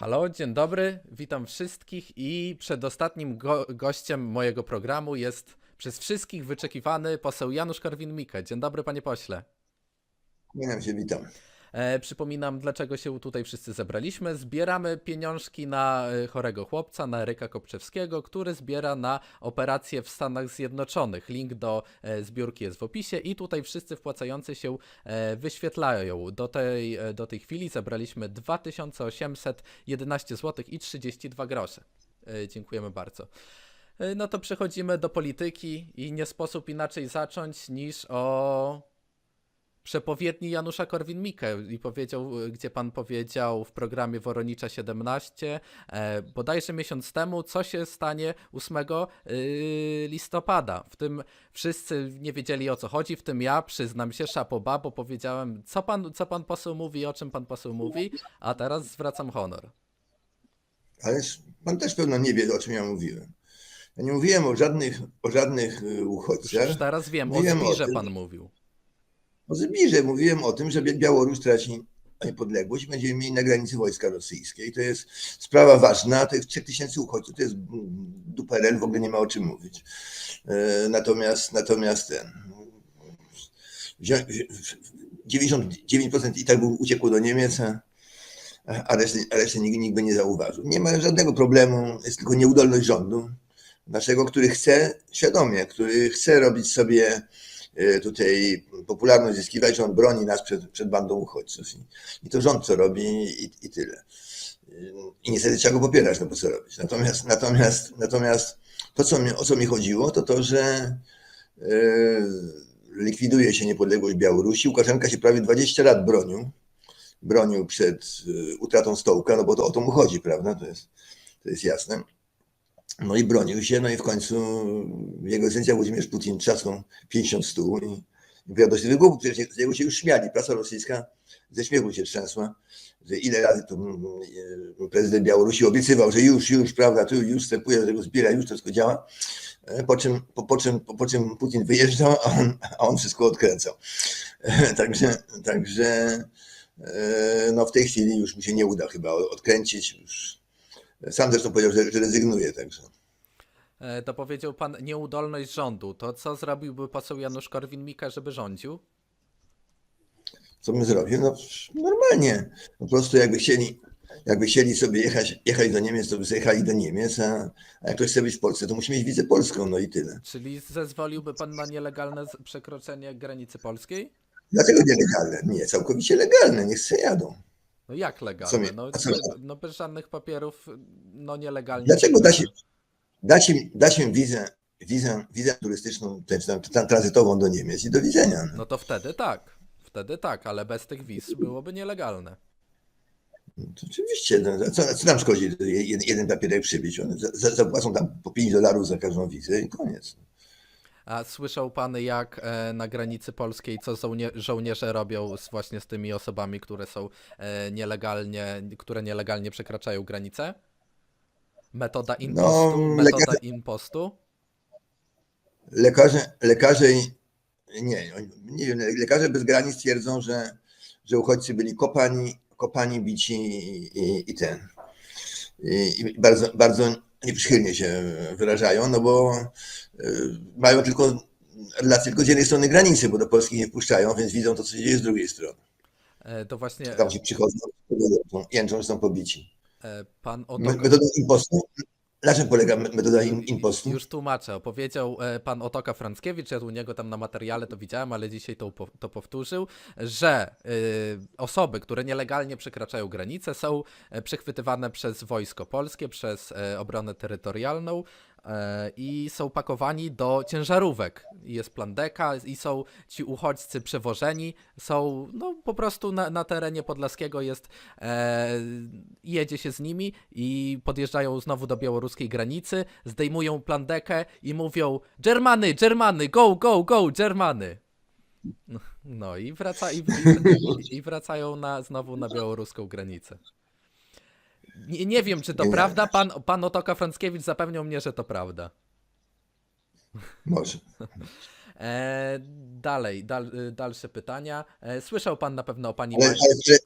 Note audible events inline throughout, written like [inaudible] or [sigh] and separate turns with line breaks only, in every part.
Halo, dzień dobry, witam wszystkich i przedostatnim go gościem mojego programu jest przez wszystkich wyczekiwany poseł Janusz Korwin-Mikke. Dzień dobry, panie pośle.
Kłaniam się, witam.
E, przypominam, dlaczego się tutaj wszyscy zebraliśmy. Zbieramy pieniążki na e, chorego chłopca, na Eryka Kopczewskiego, który zbiera na operację w Stanach Zjednoczonych. Link do e, zbiórki jest w opisie i tutaj wszyscy wpłacający się wyświetlają. Do tej, do tej chwili zebraliśmy 2811 zł i 32 grosze. Dziękujemy bardzo. No to przechodzimy do polityki i nie sposób inaczej zacząć niż o przepowiedni Janusza Korwin-Mikke i powiedział, gdzie pan powiedział w programie Woronicza 17, e, bodajże miesiąc temu, co się stanie 8 y, listopada. W tym wszyscy nie wiedzieli o co chodzi, w tym ja, przyznam się, szapoba, bo powiedziałem, co pan, co pan poseł mówi, o czym pan poseł mówi, a teraz zwracam honor.
Ależ pan też pewno nie wie, o czym ja mówiłem. Ja nie mówiłem o żadnych, o żadnych y, uchodźcach.
Już teraz wiem, o
tym.
pan mówił.
O Zbirze mówiłem o tym, że Bia- Białoruś traci niepodległość będziemy mieli na granicy wojska rosyjskie. I to jest sprawa ważna. Tych 3000 uchodźców to jest duperel, w ogóle nie ma o czym mówić. E, Natomiast, natomiast ten. wzią- wzi- 99% i tak uciekło do Niemiec, a, reszty, a nikt, nikt by nie zauważył. Nie ma żadnego problemu, jest tylko nieudolność rządu naszego, który chce świadomie, który chce robić sobie tutaj popularność zyskiwać, że on broni nas przed, przed bandą uchodźców. I, I to rząd co robi i, i tyle. I niestety trzeba go popierać, no bo co robić. Natomiast, natomiast, natomiast to, co mi, o co mi chodziło, to to, że e, likwiduje się niepodległość Białorusi. Łukaszenka się prawie 20 lat bronił. Bronił przed e, utratą stołka, no bo to o to mu chodzi, prawda? To jest, to jest jasne. No i bronił się, no i w końcu jego esencja Włodzimierz Putin trzasnął 50 stół i i dość wygłupu, przecież z niego się już śmiali. Prasa rosyjska ze śmiechu się trzęsła, że ile razy to mm, e, prezydent Białorusi obiecywał, że już, już, prawda, tu już wstępuje do tego zbiera, już to wszystko działa. E, Po czym, po, po, czym, po, po czym Putin wyjeżdżał, a on, a on wszystko odkręcał. E, Także, także e, no w tej chwili już mu się nie uda chyba odkręcić. Już. Sam zresztą powiedział, że, że rezygnuje. Także.
E, To powiedział pan nieudolność rządu. To co zrobiłby poseł Janusz Korwin-Mikke, żeby rządził?
Co bym zrobił? No normalnie. Po prostu jakby chcieli, jakby chcieli sobie jechać, jechać do Niemiec, to by sobie jechali do Niemiec, a, a jak ktoś chce być w Polsce, to musi mieć wizę polską, no i tyle.
Czyli zezwoliłby pan na nielegalne przekroczenie granicy polskiej?
Dlaczego nielegalne? Nie, całkowicie legalne, niech sobie jadą.
No jak legalne? No, no bez żadnych papierów, no nielegalnie.
Dlaczego da się, dać im, dać im wizę, wizę, wizę turystyczną, tam, tranzytową do Niemiec i do widzenia. No.
No to wtedy tak. Wtedy tak, ale bez tych wiz byłoby nielegalne.
To oczywiście, no, co, co nam szkodzi jeden, jeden papierek przybić? One zapłacą tam po 5 dolarów za każdą wizę i koniec.
A słyszał pan jak e, na granicy polskiej, co żołnie- żołnierze robią z, właśnie z tymi osobami, które są e, nielegalnie, które nielegalnie przekraczają granicę? Metoda impostu? metoda
lekarze-
impostu?
Lekarze, lekarze, nie, nie wiem, lekarze bez granic twierdzą, że, że uchodźcy byli kopani, kopani, bici i, i, i ten. I, I bardzo, bardzo nieprzychylnie się wyrażają, no bo y, mają tylko relacje tylko z jednej strony granicy, bo do Polski nie wpuszczają, więc widzą to, co się dzieje z drugiej strony.
E, to właśnie
Tam ci przychodzą, jęczą, że są pobici.
e, pan
Me-
Oto...
Metoda impostu? Na czym polega me- metoda im- impostu?
Już tłumaczę. Opowiedział e, pan Otoka Franckiewicz, ja u niego tam na materiale to widziałem, ale dzisiaj to, to powtórzył, że y, osoby, które nielegalnie przekraczają granicę są e, przechwytywane przez wojsko polskie, przez e, obronę terytorialną e, i są pakowani do ciężarówek. Jest plan deka i są ci uchodźcy przewożeni, są no po prostu na, na terenie podlaskiego jest, e, jedzie się z nimi i podjeżdżają znowu do białoruskiej granicy, zdejmują plandekę i mówią Germany, Germany, go, go, go, Germany. No, No i, wraca, i, i, i wracają na, znowu na białoruską granicę. Nie, nie wiem, czy to
Nie.
prawda. Pan, pan Otoka Franckiewicz zapewniał mnie, że to prawda.
Może. [laughs]
E, dalej, dal, y, dalsze pytania. E, słyszał pan na pewno o pani
Ale,
Marii.
ale czy,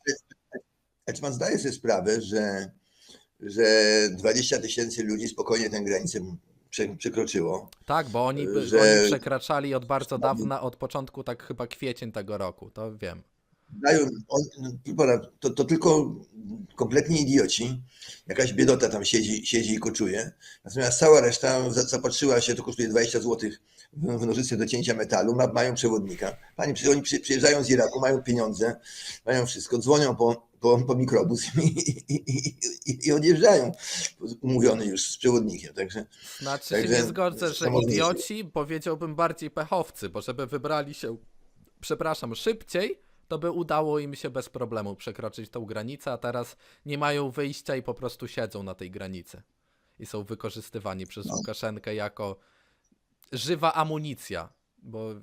czy pan zdaje sobie sprawę, że że 20 tysięcy ludzi spokojnie tę granicę prze- przekroczyło.
Tak, bo oni, by,
że-
oni przekraczali od bardzo dawna, od początku, tak chyba kwiecień tego roku, to wiem.
Dają, on, to, to tylko kompletni idioci. Jakaś biedota tam siedzi, siedzi i koczuje. Natomiast cała reszta za- zapatrzyła się, to kosztuje 20 zł w nożyce do cięcia metalu, ma, mają przewodnika. Pani, przy- oni przy, przyjeżdżają z Iraku, mają pieniądze, mają wszystko, dzwonią po, po, po mikrobus [laughs] i, i, i, i, odjeżdżają umówiony już z przewodnikiem. Także
Znaczy się
Także
nie zgodzę, że idioci, powiedziałbym bardziej pechowcy, bo żeby wybrali się, przepraszam, szybciej, to by udało im się bez problemu przekroczyć tą granicę, a teraz nie mają wyjścia i po prostu siedzą na tej granicy. I są wykorzystywani przez
No.
Łukaszenkę jako żywa amunicja, bo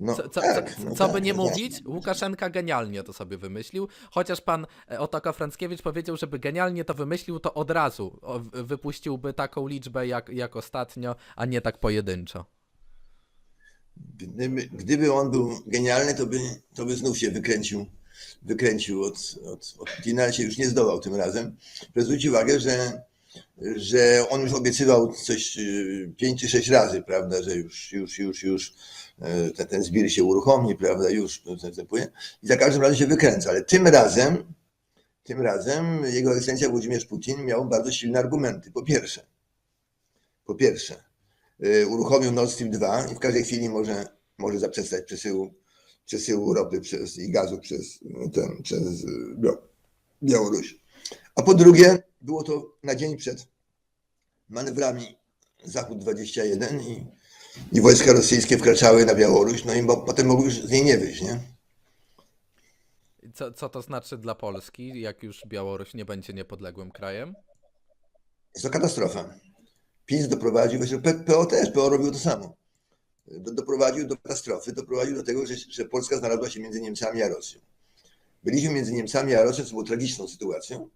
no,
co, co,
tak,
co,
no
co
tak,
by nie
no tak.
mówić, Łukaszenka genialnie to sobie wymyślił. Chociaż pan e, Otoka Franckiewicz powiedział, żeby genialnie to wymyślił, to od razu wypuściłby taką liczbę jak, jak ostatnio, a nie tak pojedynczo.
Gdyby, gdyby on był genialny, to by, to by znów się wykręcił, wykręcił od, od, od Putina, ale się już nie zdołał tym razem. Proszę zwrócić uwagę, że, że on już obiecywał coś y, pięć czy sześć razy, prawda, że już, już, już, już y, ten, ten zbir się uruchomi, prawda, już następuje i za każdym razem się wykręca, ale tym razem, tym razem jego ekscelencja Włodzimierz Putin miał bardzo silne argumenty. Po pierwsze, po pierwsze, uruchomił Nord Stream 2 i w każdej chwili może, może zaprzestać przesyłu, przesyłu ropy przez, i gazu przez, y, ten, przez y, Bia- Białoruś. A po drugie, było to na dzień przed manewrami Zachód 21 i, i wojska rosyjskie wkraczały na Białoruś, no i bo, potem mogły już z niej nie wyjść, nie?
I Co, co to znaczy dla Polski, jak już Białoruś nie będzie niepodległym krajem?
Jest to katastrofa. PiS doprowadził, właśnie PO też, PO robił to samo. Do, doprowadził do katastrofy, doprowadził do tego, że, że Polska znalazła się między Niemcami a Rosją. Byliśmy między Niemcami a Rosją, co było tragiczną sytuacją.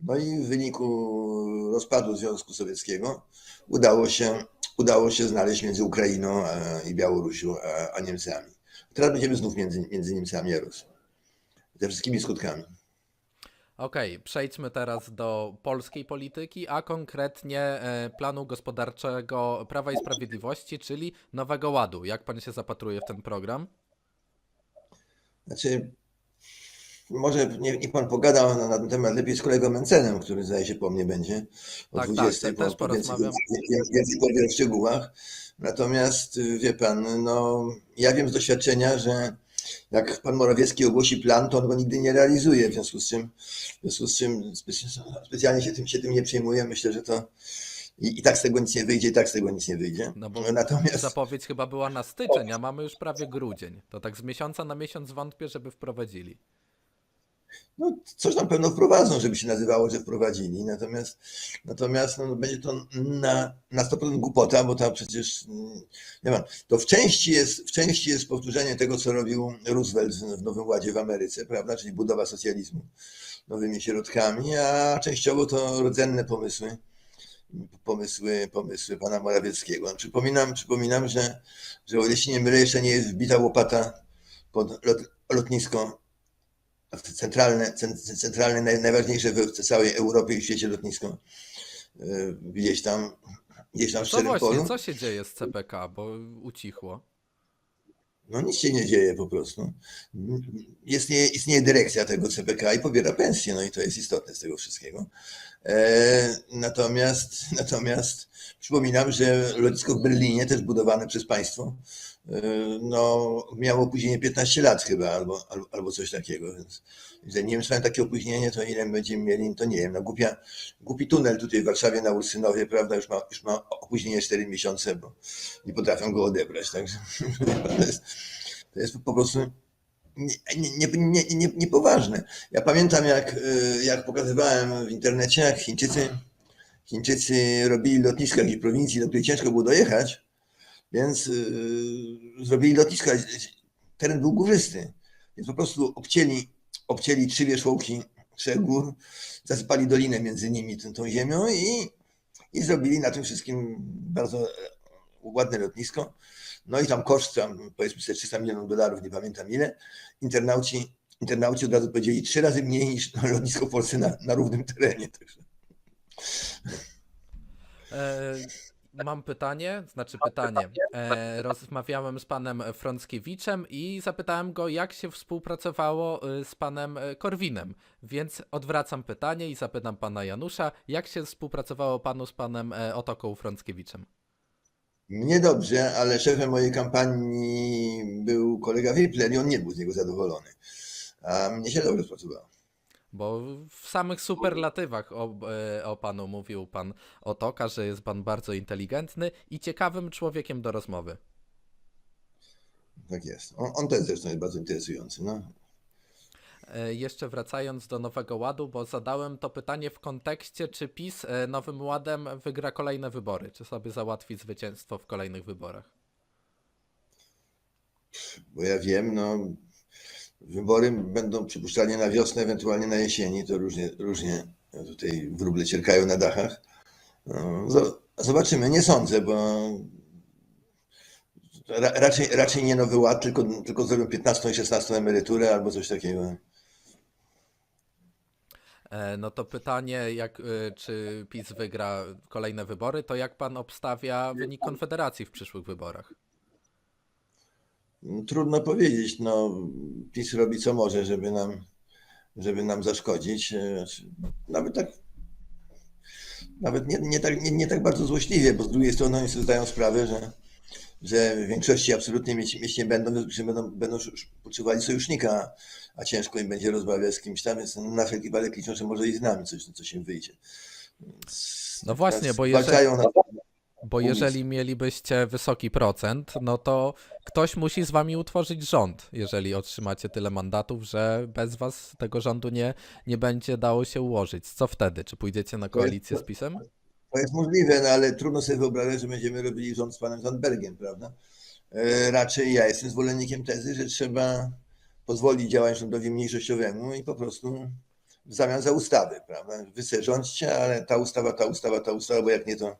No i w wyniku rozpadu Związku Sowieckiego udało się, udało się znaleźć między Ukrainą a, i Białorusią a, a Niemcami. Teraz będziemy znów między, między Niemcami a Rosją. Ze wszystkimi skutkami.
Okej, przejdźmy teraz do polskiej polityki, a konkretnie e, planu gospodarczego Prawa i Sprawiedliwości, czyli Nowego Ładu. Jak pan się zapatruje w ten program?
Znaczy, może nie, niech pan pogada na, ten temat lepiej z kolegą Mencenem, który zdaje się po mnie będzie o
Tak, tak,
20,
te- też porozmawiam.
Więcej, powie w szczegółach. Natomiast y, wie pan, no, ja wiem z doświadczenia, że jak pan Morawiecki ogłosi plan, to on go nigdy nie realizuje, w związku z czym, w związku z czym specjalnie się tym, się tym nie przejmuję. Myślę, że to i, i tak z tego nic nie wyjdzie, i tak z tego nic nie wyjdzie.
No bo
Natomiast
zapowiedź chyba była na styczeń, a mamy już prawie grudzień. To tak z miesiąca na miesiąc wątpię, żeby wprowadzili.
No, coś tam pewno wprowadzą, żeby się nazywało, że wprowadzili. Natomiast, natomiast no, będzie to na, na 100% głupota, bo to przecież mm, nie ma. To w części, jest, w części jest powtórzenie tego, co robił Roosevelt w Nowym Ładzie w Ameryce, prawda? Czyli budowa socjalizmu nowymi środkami, a częściowo to rodzenne pomysły. Pomysły, pomysły pana Morawieckiego. Przypominam, przypominam że, że o ile się nie mylę, jeszcze nie jest wbita łopata pod lot, lotnisko centralne, cen- centralne naj, najważniejsze w całej Europie i świecie lotnisko y, gdzieś tam, gdzieś tam w Szczerym
właśnie,
Polu.
co się dzieje z CPK, bo ucichło.
No nic się nie dzieje po prostu. Istnieje, istnieje dyrekcja tego CPK i pobiera pensję, no i to jest istotne z tego wszystkiego. E, natomiast, natomiast przypominam, że lotnisko w Berlinie, też budowane przez państwo, no, miało opóźnienie 15 lat chyba, albo, albo, albo coś takiego. Więc jeżeli Niemcy mają takie opóźnienie, to ile będziemy mieli, to nie wiem. No, głupia, głupi tunel tutaj w Warszawie na Ursynowie, prawda, już ma, już ma opóźnienie 4 miesiące, bo nie potrafią go odebrać. Także [laughs] to jest, to jest po prostu nie- nie- nie- nie- nie- niepoważne. Ja pamiętam, jak, y, jak pokazywałem w internecie, jak Chińczycy, Chińczycy robili lotniska w prowincji, do której ciężko było dojechać, więc y, zrobili lotniska. Teren był górzysty, więc po prostu obcięli, obcięli trzy wierzchołki trzech gór, zasypali dolinę między nimi tą, tą ziemią i, i zrobili na tym wszystkim bardzo e, ładne lotnisko. No i tam koszt, tam powiedzmy sobie 300 milionów dolarów, nie pamiętam ile. Internauci, internauci od razu powiedzieli trzy razy mniej niż [laughs] lotnisko w Polsce na, na równym terenie. Także
E, mam pytanie, znaczy pytanie. E, rozmawiałem z panem Frąckiewiczem i zapytałem go, jak się współpracowało y, z panem e, Korwinem. Więc odwracam pytanie i zapytam pana Janusza, jak się współpracowało panu z panem e, Otoką Frąckiewiczem?
Mnie dobrze, ale szefem mojej kampanii był kolega Wipler i on nie był z niego zadowolony. A mnie się dobrze pracowało.
Bo w samych superlatywach o, e, o panu mówił pan Otoka, że jest pan bardzo inteligentny i ciekawym człowiekiem do rozmowy.
Tak jest. On, on też zresztą jest bardzo interesujący. No.
E, Jeszcze wracając do Nowego Ładu, bo zadałem to pytanie w kontekście, czy PiS e, Nowym Ładem wygra kolejne wybory, czy sobie załatwi zwycięstwo w kolejnych wyborach.
Bo ja wiem, no, wybory będą przypuszczalnie na wiosnę, ewentualnie na jesieni. To różnie, różnie tutaj wróble cierkają na dachach. No, zo- Zobaczymy. Nie sądzę, bo ra, raczej, raczej nie nowy ład, tylko, tylko zrobią 15 i 16 emeryturę albo coś takiego.
E, No to pytanie, jak, e, czy PiS wygra kolejne wybory, to jak pan obstawia wynik Konfederacji w przyszłych wyborach?
Trudno powiedzieć. No, PiS robi co może, żeby nam, żeby nam zaszkodzić. E, Nawet tak, nawet nie, nie, tak, nie, nie tak bardzo złośliwie, bo z drugiej strony oni sobie zdają sprawę, że, że w większości absolutnie mieć, mieć nie będą, że będą, będą potrzebowali sojusznika, a ciężko im będzie rozmawiać z kimś tam, więc na wszelki wypadek liczą, że może i z nami coś, coś im wyjdzie. Więc
No właśnie, bo jeżeli-
na
Bo jeżeli mielibyście wysoki procent, no to ktoś musi z wami utworzyć rząd, jeżeli otrzymacie tyle mandatów, że bez was tego rządu nie, nie będzie dało się ułożyć. Co wtedy? Czy pójdziecie na koalicję z PiSem?
To jest możliwe, no ale trudno sobie wyobrazić, że będziemy robili rząd z panem Zandbergiem, prawda? E, Raczej ja jestem zwolennikiem tezy, że trzeba pozwolić działać rządowi mniejszościowemu i po prostu w zamian za ustawę, prawda? Wy se rządźcie, ale ta ustawa, ta ustawa, ta ustawa, bo jak nie, to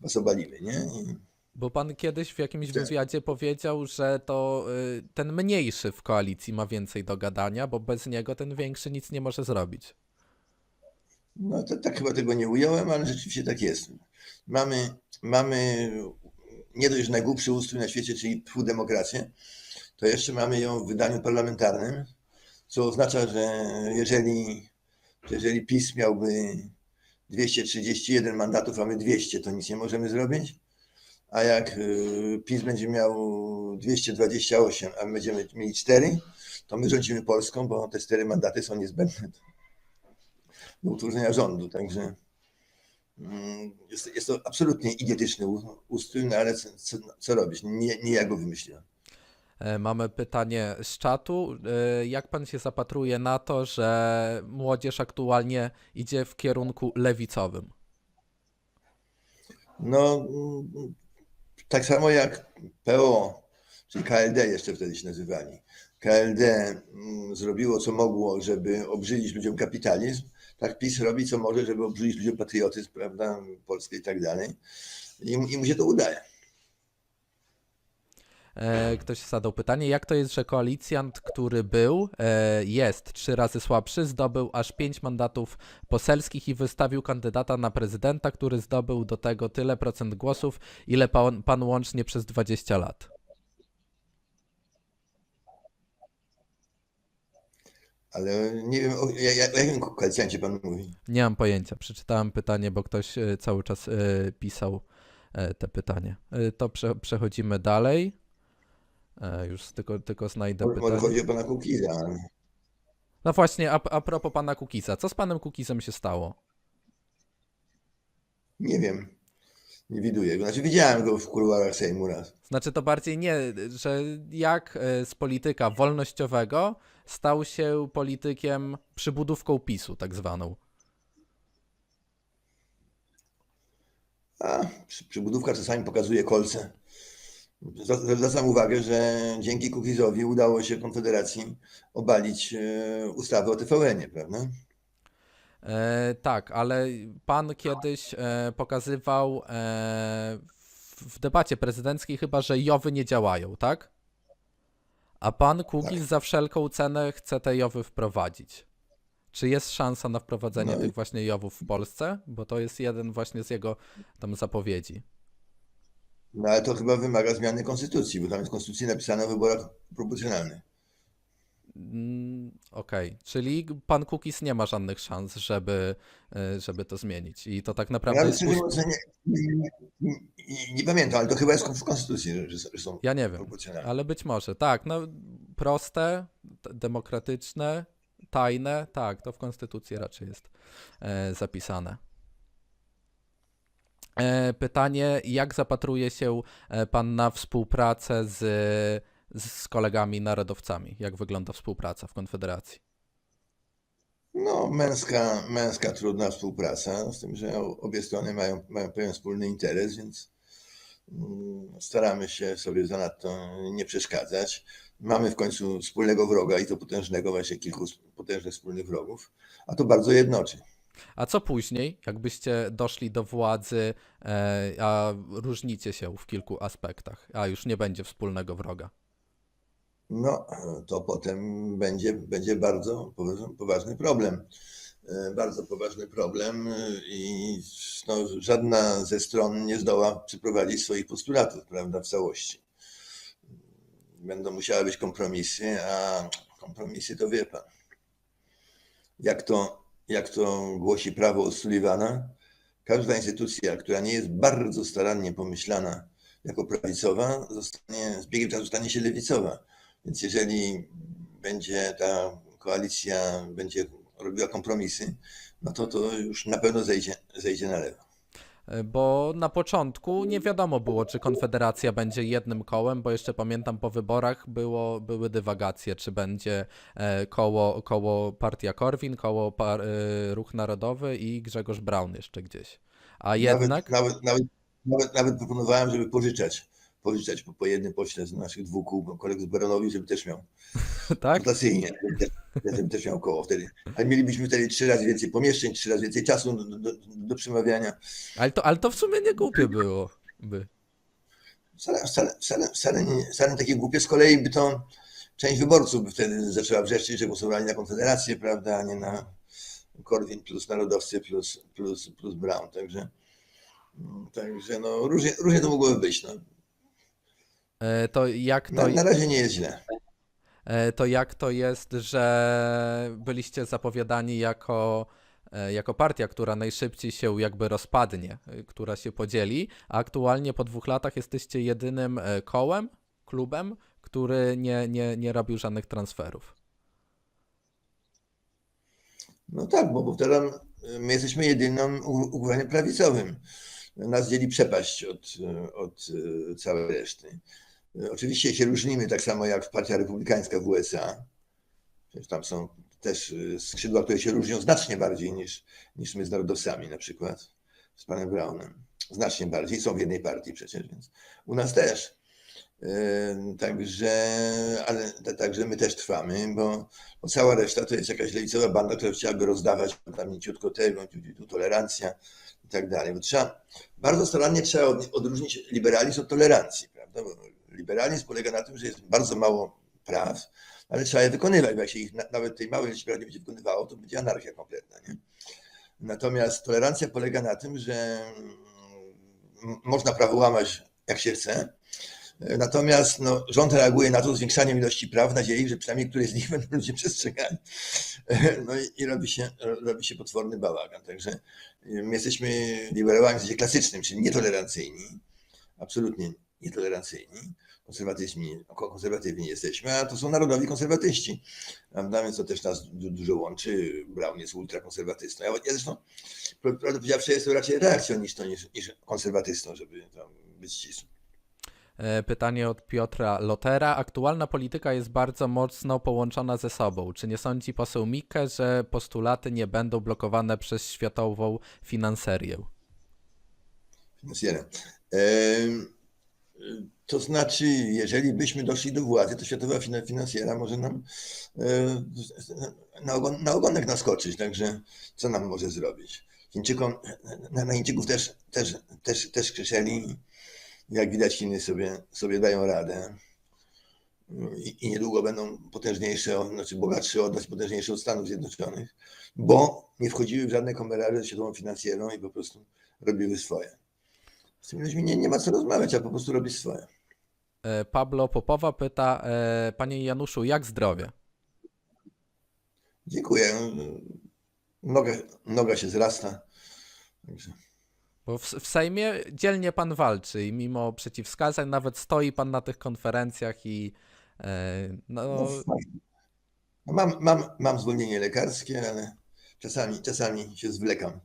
was obalimy, nie? I
Bo pan kiedyś w jakimś wywiadzie powiedział, że to y, ten mniejszy w koalicji ma więcej do gadania, bo bez niego ten większy nic nie może zrobić.
No to tak chyba tego nie ująłem, ale rzeczywiście tak jest. Mamy, mamy nie dość najgłupszy ustrój na świecie, czyli tfu demokrację, to jeszcze mamy ją w wydaniu parlamentarnym, co oznacza, że jeżeli, że jeżeli PiS miałby 231 mandatów, a my 200, to nic nie możemy zrobić. A jak y, PiS będzie miał 228, a my będziemy mieli 4, to my rządzimy Polską, bo te 4 mandaty są niezbędne do utworzenia rządu. Także mm, jest, jest to absolutnie idiotyczny ustrój, no ale co, co, co robić? Nie, nie ja go wymyśliłem.
E, Mamy pytanie z czatu. E, Jak pan się zapatruje na to, że młodzież aktualnie idzie w kierunku lewicowym?
No, tak samo jak PO, czyli KLD jeszcze wtedy się nazywali. KLD mm, zrobiło co mogło, żeby obrzydzić ludziom kapitalizm, tak PiS robi co może, żeby obrzydzić ludziom patriotyzm, prawda, Polskę i tak dalej. I, I mu się to udaje.
E, Ktoś zadał pytanie, jak to jest, że koalicjant, który był, e, jest trzy razy słabszy, zdobył aż pięć mandatów poselskich i wystawił kandydata na prezydenta, który zdobył do tego tyle procent głosów, ile pan, pan łącznie przez 20 lat.
Ale nie wiem, o, ja- ja- o jakim koalicjancie pan mówi.
Nie mam pojęcia. Przeczytałem pytanie, bo ktoś e, cały czas pisał te pytanie. To prze, przechodzimy dalej. E, Już tylko, tylko znajdę
Może
pytanie.
chodzi o pana Kukiza.
No właśnie, a, a propos pana Kukiza. Co z panem Kukizem się stało?
Nie wiem. Nie widuję go. Znaczy widziałem go w kuluarach Sejmu raz.
Znaczy to bardziej nie, że jak e, z polityka wolnościowego stał się politykiem przybudówką PiSu, tak zwaną.
A przy- przybudówka czasami pokazuje kolce. Zwra- Zwracam uwagę, że dzięki Kukizowi udało się Konfederacji obalić e, ustawę o TVN-ie, prawda?
E, tak, ale pan kiedyś e, pokazywał e, w, debacie prezydenckiej chyba, że jowy nie działają, tak? A pan Kukiz za wszelką cenę chce te jowy wprowadzić. Czy jest szansa na wprowadzenie
No i-
tych właśnie jowów w Polsce? Bo to jest jeden właśnie z jego tam zapowiedzi.
No ale to chyba wymaga zmiany konstytucji, bo tam jest w konstytucji napisane o wyborach proporcjonalnych.
Mm, Okej, czyli pan Kukis nie ma żadnych szans, żeby, y, żeby to zmienić. I to tak naprawdę
Ja
jest.
nie, nie, nie, nie, pamiętam, ale to chyba jest w konstytucji, że, że są
Ja nie wiem, ale być może. Tak, no proste, demokratyczne, tajne, tak, to w konstytucji raczej jest e, zapisane. E, pytanie, jak zapatruje się e, pan na współpracę z, z kolegami narodowcami? Jak wygląda współpraca w Konfederacji?
No, męska, męska, trudna współpraca, z tym, że obie strony mają, mają pewien wspólny interes, więc mm, staramy się sobie zanadto nie przeszkadzać. Mamy w końcu wspólnego wroga i to potężnego, właśnie kilku potężnych wspólnych wrogów, a to bardzo jednoczy.
A co później, jakbyście doszli do władzy, e, a różnicie się w kilku aspektach, a już nie będzie wspólnego wroga?
No, to potem będzie, będzie bardzo poważny- problem. E, Bardzo poważny problem e, i no, żadna ze stron nie zdoła przeprowadzić swoich postulatów, prawda, w całości. Będą musiały być kompromisy, a kompromisy to wie pan. Jak to, jak to głosi prawo Sullivana, każda instytucja, która nie jest bardzo starannie pomyślana jako prawicowa, zostanie, z biegiem czasu stanie się lewicowa. Więc jeżeli będzie ta koalicja będzie robiła kompromisy, no to to już na pewno zejdzie, zejdzie na lewo.
Bo na początku nie wiadomo było, czy Konfederacja będzie jednym kołem, bo jeszcze pamiętam po wyborach było, były dywagacje, czy będzie e, koło, koło Partia Korwin, koło par, e, Ruch Narodowy i Grzegorz Braun jeszcze gdzieś. A jednak,
Nawet, nawet, nawet, nawet, nawet proponowałem, żeby pożyczać, pożyczać po, po jednym pośle z naszych dwóch kół, kolegów Baronowi, żeby też miał [laughs]
tak?
rotacyjnie, żeby też, miał koło wtedy. Ale mielibyśmy wtedy trzy razy więcej pomieszczeń, trzy razy więcej czasu do, do, do przemawiania.
Ale to, ale to w sumie nie głupie było. By.
Wcale, wcale, wcale, wcale, nie, wcale takie głupie. Z kolei by to część wyborców by wtedy zaczęła wrzeszczeć, że głosowali na Konfederację, prawda, a nie na Korwin plus narodowcy plus, plus, plus Brown. Także, także no, różnie, różnie to mogłoby być. No.
E, To jak to,
Na, na razie nie jest źle.
e, to jak to jest, że byliście zapowiadani jako, e, jako partia, która najszybciej się jakby rozpadnie, która się podzieli, a aktualnie po dwóch latach jesteście jedynym kołem, klubem, który nie, nie, nie robił żadnych transferów.
No tak, bo powtarzam, my jesteśmy jedynym u- ugrupowaniem prawicowym. Nas dzieli przepaść od, od całej reszty. Oczywiście się różnimy tak samo jak Partia Republikańska w USA. Przecież tam są też e, skrzydła, które się różnią znacznie bardziej niż, niż my z narodowcami na przykład, z panem Brownem. Znacznie bardziej, są w jednej partii przecież, więc u nas też. E, Także, ale ta- także my też trwamy, bo, bo cała reszta to jest jakaś lewicowa banda, która chciałaby rozdawać tam mięciutko tego, tolerancja i tak dalej. Bo trzeba, bardzo starannie trzeba od, odróżnić liberalizm od tolerancji, prawda? Bo liberalizm polega na tym, że jest bardzo mało praw, ale trzeba je wykonywać, bo jak się ich na, nawet tej małej liczby nie będzie wykonywało, to będzie anarchia kompletna, nie? Natomiast tolerancja polega na tym, że można prawo łamać jak się chce, Natomiast no, rząd reaguje na to zwiększaniem ilości praw w nadziei, że przynajmniej któreś z nich [laughs] będą ludzie przestrzegali. No i, i robi, się, robi się potworny bałagan. Także my jesteśmy liberałami w sensie klasycznym, czyli nietolerancyjni, absolutnie nietolerancyjni. Konserwatyzmi, konserwatywni jesteśmy, a to są narodowi konserwatyści. Prawda? Więc to też nas du- dużo łączy. Brown jest ultrakonserwatystą. Ja, ja zresztą, prawdę powiedziawszy, jestem raczej reakcjonistą niż, niż konserwatystą, żeby tam być ścisłym.
E, Pytanie od Piotra Lotera. Aktualna polityka jest bardzo mocno połączona ze sobą. Czy nie sądzi poseł Mikke, że postulaty nie będą blokowane przez światową finanserię?
Finansjerem. Em, To znaczy, jeżeli byśmy doszli do władzy, to światowa fina- finansjera może nam e, na, ogon, na ogonek naskoczyć, także co nam może zrobić? Chińczykom, na, na Chińczyków też, też, też, też krzyczeli, jak widać Chiny sobie, sobie dają radę. i, niedługo będą potężniejsze, znaczy bogatsze od nas, potężniejsze od Stanów Zjednoczonych, bo nie wchodziły w żadne komeraże z siatową finansjerą i po prostu robiły swoje. Z tymi ludźmi nie, nie ma co rozmawiać, a po prostu robić swoje.
E, Pablo Popowa pyta, e, panie Januszu, jak zdrowie?
Dziękuję. Noga, noga się zrasta. Także
Bo w, w Sejmie dzielnie pan walczy i mimo przeciwwskazań nawet stoi pan na tych konferencjach i e,
no,
no.
No, mam, mam, mam zwolnienie lekarskie, ale czasami, czasami się zwlekam.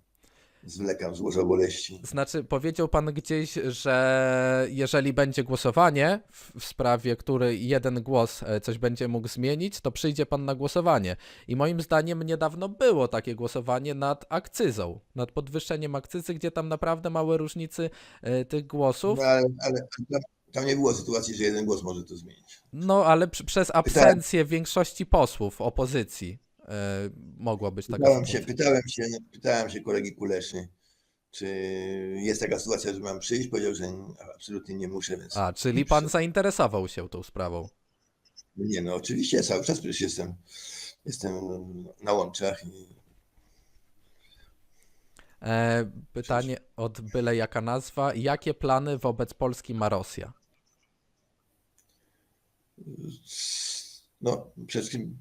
Zwlekam z łoża boleści.
Znaczy, powiedział pan gdzieś, że jeżeli będzie głosowanie w, sprawie, który jeden głos e, coś będzie mógł zmienić, to przyjdzie pan na głosowanie. I moim zdaniem niedawno było takie głosowanie nad akcyzą, nad podwyższeniem akcyzy, gdzie tam naprawdę małe różnicy e, tych głosów.
No, ale, ale tam, nie było sytuacji, że jeden głos może to zmienić.
No, ale przy, przez absencję większości posłów opozycji mogła być taka
Pytałem się,
sytuacja.
pytałem się, pytałem się kolegi Kuleszy, czy jest taka sytuacja, że mam przyjść. Powiedział, że absolutnie nie muszę, więc
A, czyli pan zainteresował się tą sprawą.
nie, no oczywiście cały czas przecież jestem, jestem na łączach i
E, pytanie od byle jaka nazwa. Jakie plany wobec Polski ma Rosja?
no przede wszystkim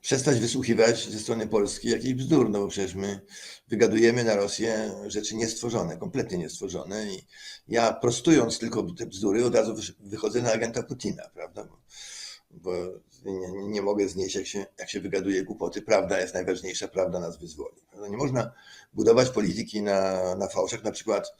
przestać wysłuchiwać ze strony Polski jakichś bzdur, no bo przecież my wygadujemy na Rosję rzeczy niestworzone, kompletnie niestworzone i ja prostując tylko te bzdury od razu wychodzę na agenta Putina, prawda, bo, bo nie, nie mogę znieść jak się, jak się wygaduje głupoty, prawda jest najważniejsza, prawda nas wyzwoli. Nie można budować polityki na, na fałszach, na przykład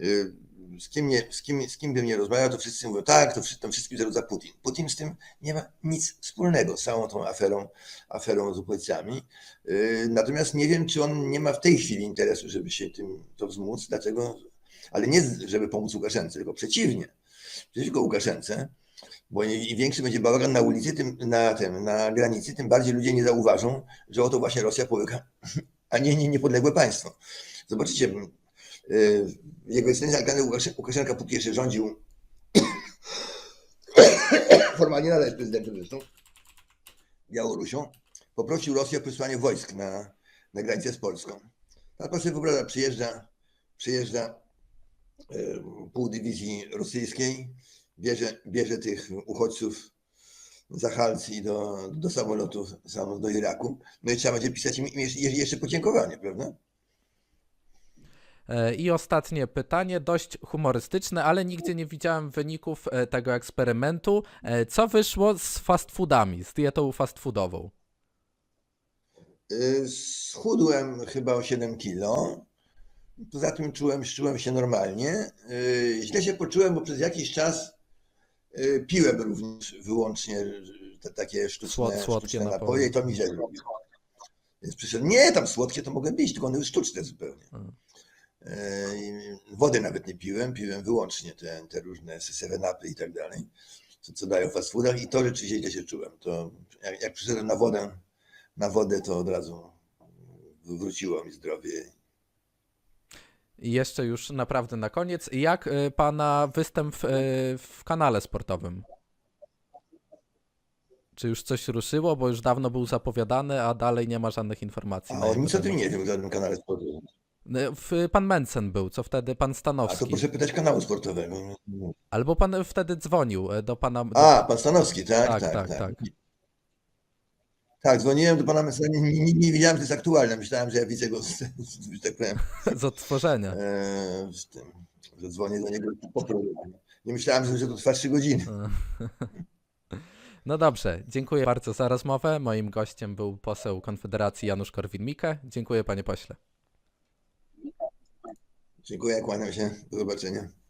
y, z kim, nie, z, kim, z kim bym nie rozmawiał, to wszyscy mówią, tak, to tam wszystkim zarządza Putin. Putin z tym nie ma nic wspólnego, z całą tą aferą, aferą z uchodźcami. Yy, Natomiast nie wiem, czy on nie ma w tej chwili interesu, żeby się tym to wzmóc, dlaczego, ale nie, żeby pomóc Łukaszence, tylko przeciwnie. Przeciwko Łukaszence, bo im większy będzie bałagan na ulicy, tym, na, tym, na granicy, tym bardziej ludzie nie zauważą, że oto właśnie Rosja połyka, [laughs] a nie, nie niepodległe państwo. Zobaczycie, jego ekscelencja Aleksander Łukasz- Łukaszenka, póki jeszcze rządził, [coughs] formalnie nadal jest prezydentem zresztą, Białorusią, poprosił Rosję o przesłanie wojsk na, na granicę z Polską. A proszę wyobrażać, przyjeżdża, przyjeżdża yy, pół dywizji rosyjskiej, bierze, bierze tych uchodźców za Halc i do, do samolotów, samolot do Iraku, no i trzeba będzie pisać im jeszcze, jeszcze podziękowanie, prawda?
E, I ostatnie pytanie, dość humorystyczne, ale nigdzie nie widziałem wyników e, tego eksperymentu. E, Co wyszło z fast foodami, z dietą fast foodową?
Schudłem chyba o 7 kilo. Poza tym czułem, czułem się normalnie. Źle się poczułem, bo przez jakiś czas piłem również wyłącznie te takie sztuczne,
Słod- słodkie
sztuczne
napoje.
i to mi źle robiło. Więc przyszedłem, nie, tam słodkie to mogę pić, tylko one były sztuczne zupełnie.
Mm.
I Wody nawet nie piłem, piłem wyłącznie te, te różne seven upy i tak dalej, co, co dają w fast foodach i to rzeczywiście źle się czułem. To jak, jak przyszedłem na wodę, na wodę, to od razu wróciło mi zdrowie.
I jeszcze już naprawdę na koniec, jak e, pana występ w, e, w kanale sportowym? Czy już coś ruszyło, bo już dawno był zapowiadany, a dalej nie ma żadnych informacji.
A nic o tym nie wiem w żadnym kanale sportowym.
E, W, pan Mencen był, co wtedy pan
A to
Stanowski.
proszę pytać kanału sportowego.
Albo pan wtedy dzwonił e, do pana. Do...
A, pan Stanowski, tak?
Tak,
Tak,
tak,
tak.
tak.
Tak, dzwoniłem do pana Messera, nie, nie, nie wiedziałem, że to jest aktualne. Myślałem, że ja widzę go, z, że tak powiem, [laughs]
z odtworzenia.
e, z tym, że dzwonię do niego po programie. Nie myślałem, że, to trwa trzy godziny. [laughs]
No dobrze, dziękuję bardzo za rozmowę. Moim gościem był poseł Konfederacji Janusz Korwin-Mikke. Dziękuję panie pośle.
Dziękuję, kłaniam się. Do zobaczenia.